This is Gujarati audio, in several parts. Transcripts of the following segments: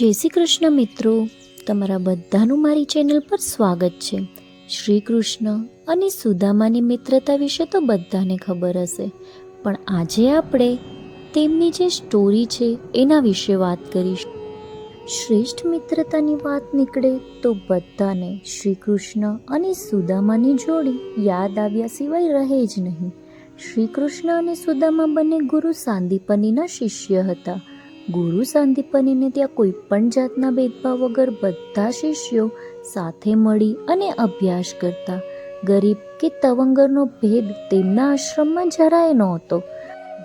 જય શ્રી કૃષ્ણ મિત્રો. તમારા બધાનું મારી ચેનલ પર સ્વાગત છે. શ્રી કૃષ્ણ અને સુદામાની મિત્રતા વિશે તો બધાને ખબર હશે. પણ આજે આપણે તેમની જે સ્ટોરી છે એના વિશે વાત કરીશું. શ્રેષ્ઠ મિત્રતાની વાત નીકળે તો બધાને શ્રી કૃષ્ણ અને સુદામાની જોડી યાદ આવ્યા સિવાય રહે જ નહીં. શ્રી કૃષ્ણ અને સુદામા બંને ગુરુ સાંદીપનીના શિષ્ય હતા. ગુરુ સાંદીપનીને ત્યાં કોઈ પણ જાતના ભેદભાવ વગર બધા શિષ્યો સાથે મળી અને અભ્યાસ કરતા. ગરીબ કે તવંગરનો ભેદ તેમના આશ્રમમાં જરાય નહોતો.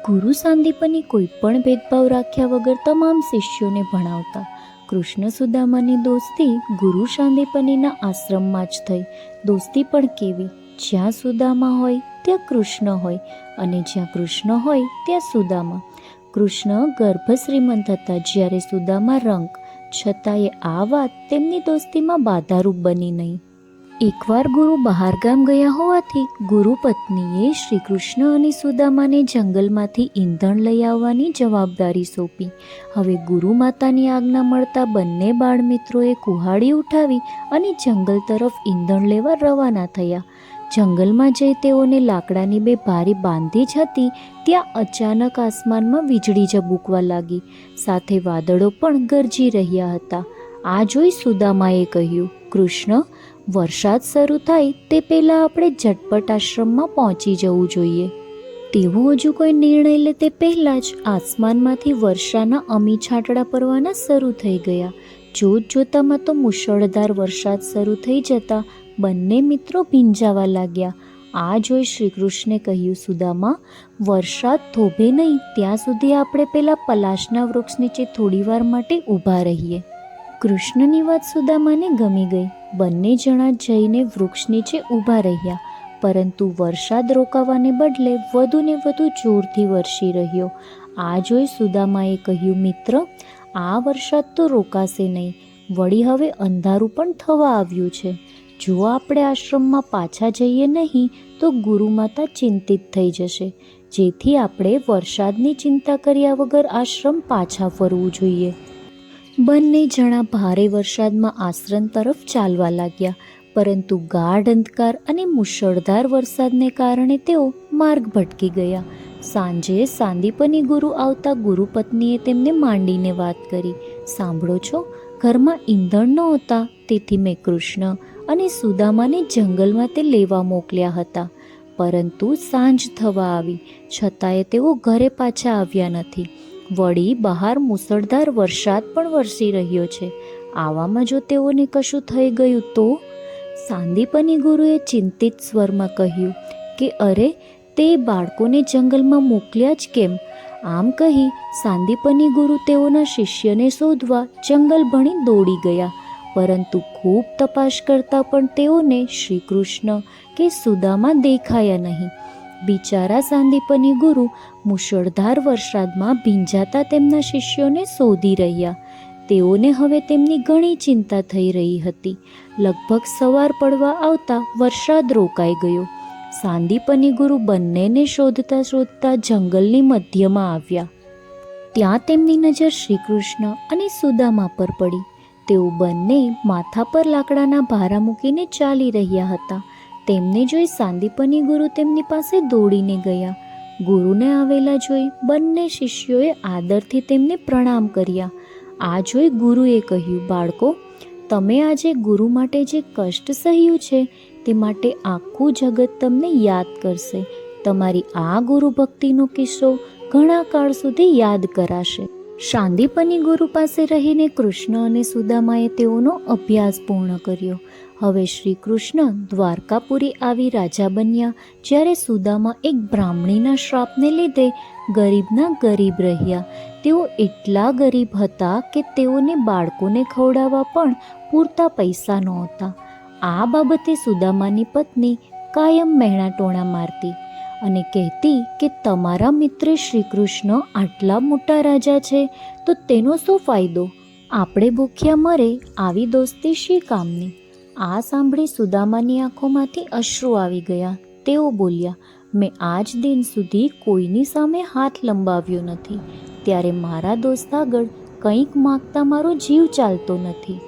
ગુરુ સાંદીપની કોઈ પણ ભેદભાવ રાખ્યા વગર તમામ શિષ્યોને ભણાવતા. કૃષ્ણ સુદામાની દોસ્તી ગુરુ શાંતિપનીના આશ્રમમાં જ થઈ. દોસ્તી પણ કેવી? જ્યાં સુદામા હોય, ત્યાં કૃષ્ણ હોય અને જ્યાં કૃષ્ણ હોય, ત્યાં સુદામા. કૃષ્ણ ગર્ભ શ્રીમંત હતા જ્યારે સુદામા રંક છતાંય આ વાત તેમની દોસ્તીમાં બાધારૂપ બની નહીં. એકવાર ગુરુ બહારગામ ગયા હોવાથી ગુરુ પત્નીએ શ્રી કૃષ્ણ અને સુદામાને જંગલમાંથી ઈંધણ લઈ આવવાની જવાબદારી સોંપી. હવે ગુરુ માતાની આજ્ઞા મળતા બંને બાળમિત્રોએ કુહાડી ઉઠાવી અને જંગલ તરફ ઈંધણ લેવા રવાના થયા. જંગલમાં જઈ તેઓને લાકડાની બે બારી બાંધી જ હતી, ત્યાં અચાનક આસમાનમાં વીજળી ઝબૂકવા લાગી. સાથે વાદળો પણ ગરજી રહ્યા હતા. આ જોઈ સુદામાએ કહ્યું, કૃષ્ણ, વરસાદ શરૂ થાય તે પહેલાં આપણે ઝટપટ આશ્રમમાં પહોંચી જવું જોઈએ. તેવું હજુ કોઈ નિર્ણય લે તે પહેલાં જ આસમાનમાંથી વર્ષાના અમી છાંટડા પડવાના શરૂ થઈ ગયા. જોત જોતામાં તો મુશળધાર વરસાદ શરૂ થઈ જતા બંને મિત્રો ભીંજાવા લાગ્યા. આ જોઈ શ્રી કૃષ્ણે કહ્યું, સુદામા, વરસાદ થોભે નહીં, ત્યાં સુધી આપણે પેલા પલાશના વૃક્ષ નીચે થોડીવાર માટે ઊભા રહીએ. કૃષ્ણની વાત સુદામાને ગમી ગઈ. બંને જણા જઈને વૃક્ષ નીચે ઊભા રહ્યા, પરંતુ વરસાદ રોકાવાને બદલે વધુ ને વધુ જોરથી વરસી રહ્યો. આ જોઈ સુદામાએ કહ્યું, મિત્ર, આ વરસાદ તો રોકાશે નહીં. વળી હવે અંધારું પણ થવા આવ્યું છે. જો આપણે આશ્રમમાં પાછા જઈએ નહીં, તો ગુરુમાતા ચિંતિત થઈ જશે. જેથી આપણે વરસાદની ચિંતા કર્યા વગર આશ્રમ પાછા ફરવું જોઈએ. બંને જણા ભારે વરસાદમાં આશ્રમ તરફ ચાલવા લાગ્યા, પરંતુ ગાઢ અંધકાર અને મુશળધાર વરસાદને કારણે તેઓ માર્ગ ભટકી ગયા. સાંજે સાંદીપની ગુરુ આવતા ગુરુપત્નીએ તેમને માંડીને વાત કરી. સાંભળો છો, ઘરમાં ઈંધણ નહોતા, તેથી મેં કૃષ્ણ અને સુદામાને જંગલમાં તે લેવા મોકલ્યા હતા. પરંતુ સાંજ થવા આવી, છતાંય તેઓ ઘરે પાછા આવ્યા નથી. વળી બહાર મુસળધાર વરસાદ પણ વરસી રહ્યો છે. આવામાં જો તેઓને કશું થઈ ગયું તો? સાંદીપની ગુરુએ ચિંતિત સ્વરમાં કહ્યું કે, અરે, તે બાળકોને જંગલમાં મોકલ્યા જ કેમ? આમ કહી સાંદીપની ગુરુ તેઓના શિષ્યને શોધવા જંગલ ભણી દોડી ગયા. પરંતુ ખૂબ તપાસ કરતાં પણ તેઓને શ્રી કૃષ્ણ કે સુદામા દેખાયા નહીં. બિચારા સાંદીપની ગુરુ મુશળધાર વરસાદમાં ભીંજાતા તેમના શિષ્યોને શોધી રહ્યા. તેઓને હવે તેમની ઘણી ચિંતા થઈ રહી હતી. લગભગ સવાર પડવા આવતા વરસાદ રોકાઈ ગયો. સાંદીપની ગુરુ બંનેને શોધતા શોધતા જંગલની મધ્યમાં આવ્યા. ત્યાં તેમની નજર શ્રી કૃષ્ણ અને સુદામા પર પડી. તેઓ બંને માથા પર લાકડાના ભારા મૂકીને ચાલી રહ્યા હતા. તેમને જોઈ સાંદીપની ગુરુ તેમની પાસે દોડીને ગયા. ગુરુને આવેલા જોઈ બંને શિષ્યોએ આદરથી તેમને પ્રણામ કર્યા. આ જોઈ ગુરુએ કહ્યું, બાળકો, તમે આજે ગુરુ માટે જે કષ્ટ સહ્યું છે, તે માટે આખું જગત તમને યાદ કરશે. તમારી આ ગુરુ ભક્તિનો કિસ્સો ઘણા કાળ સુધી યાદ કરાશે. શાંદીપની ગુરુ પાસે રહીને કૃષ્ણ અને સુદામાએ તેઓનો અભ્યાસ પૂર્ણ કર્યો. હવે શ્રી કૃષ્ણ દ્વારકાપુરી આવી રાજા બન્યા, જ્યારે સુદામા એક બ્રાહ્મણીના શ્રાપને લીધે ગરીબના ગરીબ રહ્યા. તેઓ એટલા ગરીબ હતા કે તેઓને બાળકોને ખવડાવવા પણ પૂરતા પૈસા નહોતા. આ બાબતે સુદામાની પત્ની કાયમ મહેણા ટોણા મારતી. અને કહેતી કે તમારા મિત્ર શ્રી કૃષ્ણ આટલા મોટા રાજા છે, તો તેનો શું ફાયદો? આપણે ભૂખ્યા મરે આવી દોસ્તી શી કામની? આ સાંભળી સુદામાની આંખોમાંથી અશ્રુ આવી ગયા. તેઓ બોલ્યા, મેં આજ દિન સુધી કોઈની સામે હાથ લંબાવ્યો નથી. ત્યારે મારા દોસ્ત આગળ કંઈક માગતા મારો જીવ ચાલતો નથી.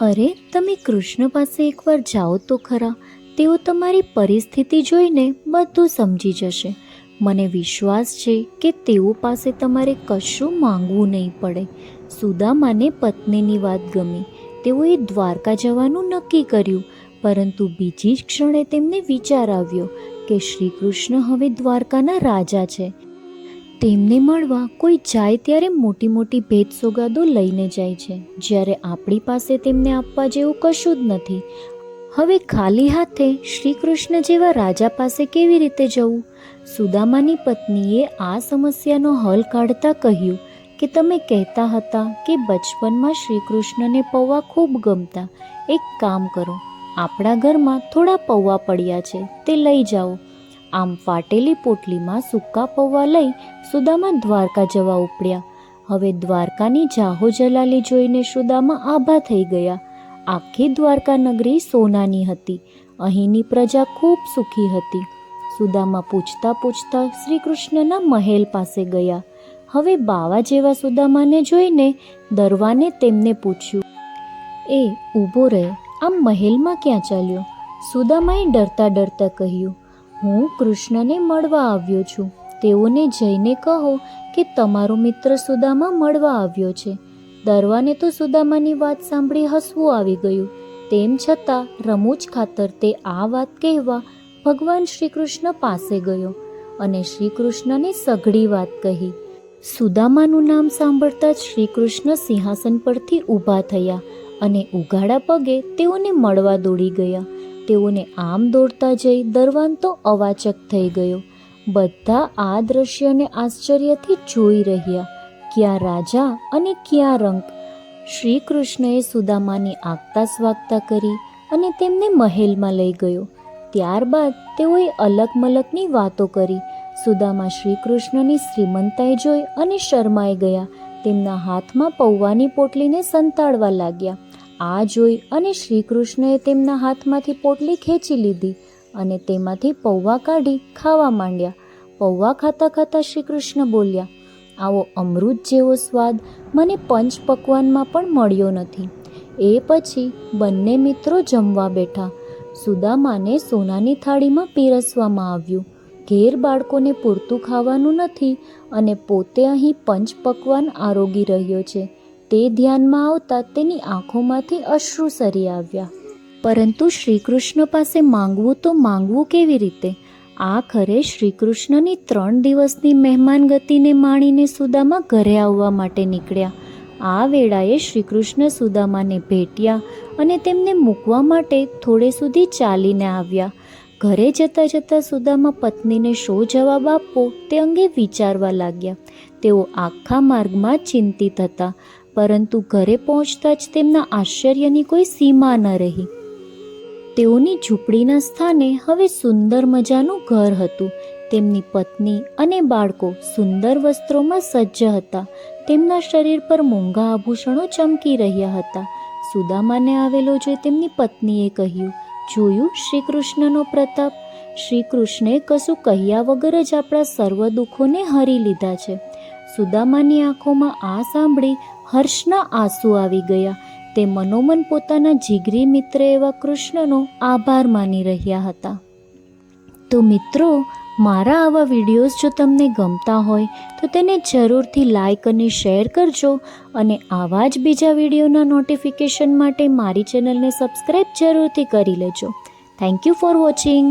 અરે, તમે કૃષ્ણ પાસે એકવાર જાઓ તો ખરા. તેઓ તમારી પરિસ્થિતિ જોઈને બધું સમજી જશે. મને વિશ્વાસ છે કે તેઓ પાસે તમારે કશું માંગવું નહીં પડે. સુદામાને પત્નીની વાત ગમી. તેઓએ દ્વારકા જવાનું નક્કી કર્યું, પરંતુ બીજી જ ક્ષણે તેમને વિચાર આવ્યો કે શ્રી કૃષ્ણ હવે દ્વારકાના રાજા છે. તેમને મળવા કોઈ જાય ત્યારે મોટી મોટી ભેટ સોગાદો લઈને જાય છે. જ્યારે આપણી પાસે તેમને આપવા જેવું કશું જ નથી હવે ખાલી હાથે શ્રી કૃષ્ણ જેવા રાજા પાસે કેવી રીતે જવું? સુદામાની પત્નીએ આ સમસ્યાનો હલ કાઢતા કહ્યું કે તમે કહેતા હતા કે બચપનમાં શ્રી કૃષ્ણને પૌવા ખૂબ ગમતા. એક કામ કરો, આપણા ઘરમાં થોડા પૌવા પડ્યા છે, તે લઈ જાઓ. આમ ફાટેલી પોટલીમાં સૂકા પૌવા લઈ સુદામા દ્વારકા જવા ઉપડ્યા. હવે દ્વારકાની જાહો જલાલી જોઈને સુદામા આભા થઈ ગયા. આખી દ્વારકા નગરી સોનાની હતી. અહીંની પ્રજા ખૂબ સુખી હતી. સુદામા પૂછતા પૂછતા શ્રી કૃષ્ણના મહેલ પાસે ગયા. હવે બાવા જેવા સુદામાને જોઈને દરવાને તેમને પૂછ્યું, એ ઊભો રહે, આમ મહેલમાં ક્યાં ચાલ્યો? સુદામાએ ડરતા ડરતા કહ્યું, હું કૃષ્ણને મળવા આવ્યો છું. તેઓને જઈને કહો કે તમારો મિત્ર સુદામા મળવા આવ્યો છે. દરવાને તો સુદામાની વાત સાંભળી હસવું આવી ગયું. તેમ છતાં રમૂજ ખાતર તે આ વાત કહેવા ભગવાન શ્રી કૃષ્ણ પાસે ગયો અને શ્રી કૃષ્ણને સઘળી વાત કહી. સુદામાનું નામ સાંભળતા જ શ્રી સિંહાસન પરથી ઊભા થયા અને ઉઘાડા પગે તેઓને મળવા દોડી ગયા. તેઓને આમ દોડતા જઈ દરવાન તો અવાચક થઈ ગયો. બધા આ દ્રશ્યને આશ્ચર્યથી જોઈ રહ્યા. ક્યાં રાજા અને ક્યાં રંક શ્રી કૃષ્ણએ સુદામાની આગતા સ્વાગતા કરી અને તેમને મહેલમાં લઈ ગયો. ત્યારબાદ તેઓએ અલગ મલકની વાતો કરી. સુદામા શ્રી કૃષ્ણની શ્રીમંતાઈ જોઈ અને શરમાઈ ગયા. તેમના હાથમાં પૌવાની પોટલીને સંતાડવા લાગ્યા. આ જોઈ અને શ્રી કૃષ્ણએ તેમના હાથમાંથી પોટલી ખેંચી લીધી અને તેમાંથી પૌવા કાઢી ખાવા માંડ્યા. પૌવા ખાતા ખાતા શ્રી કૃષ્ણ બોલ્યા આવો અમૃત જેવો સ્વાદ મને પંચ પકવાનમાં પણ મળ્યો નથી. એ પછી બંને મિત્રો જમવા બેઠા. સુદામાને સોનાની થાળીમાં પીરસવામાં આવ્યું. ઘેર બાળકોને પૂરતું ખાવાનું નથી અને પોતે અહીં પંચ પકવાન આરોગી રહ્યો છે. તે ધ્યાનમાં આવતા તેની આંખોમાંથી અશ્રુ સરી આવ્યા. પરંતુ શ્રી કૃષ્ણ પાસે માંગવું તો માંગવું કેવી રીતે? આખરે શ્રીકૃષ્ણની ત્રણ દિવસની મહેમાન ગતિને માણીને સુદામા ઘરે આવવા માટે નીકળ્યા. આ વેળાએ શ્રીકૃષ્ણ સુદામાને ભેટ્યા અને તેમને મૂકવા માટે થોડે સુધી ચાલીને આવ્યા. ઘરે જતાં જતાં સુદામા પત્નીને શો જવાબ આપવો તે અંગે વિચારવા લાગ્યા. તેઓ આખા માર્ગમાં ચિંતિત હતા, પરંતુ ઘરે પહોંચતા જ તેમના આશ્ચર્યની કોઈ સીમા ન રહી. તેઓની ઝૂંપડીના સ્થાને હવે સુંદર મજાનું ઘર હતું. તેમની પત્ની અને બાળકો સુંદર વસ્ત્રોમાં સજ્જ હતા. તેમના શરીર પર મોંઘા આભૂષણો ચમકી રહ્યા હતા. સુદામાને આવેલો જોઈ તેમની પત્નીએ કહ્યું, જોયું શ્રી કૃષ્ણનો પ્રતાપ? શ્રી કૃષ્ણે કશું કહ્યા વગર જ આપણા સર્વ દુઃખોને હરી લીધા છે. સુદામાની આંખોમાં આ સાંભળી હર્ષના આંસુ આવી ગયા. તે મનોમન પોતાના જીગરી મિત્ર એવા કૃષ્ણનો આભાર માની રહ્યા હતા. તો મિત્રો, મારા આવા વિડીયોઝ જો તમને ગમતા હોય, તો તેને જરૂરથી લાઈક અને શેર કરજો અને આવા જ બીજા વિડીયોના નોટિફિકેશન માટે મારી ચેનલને સબસ્ક્રાઈબ જરૂરથી કરી લેજો. Thank you for watching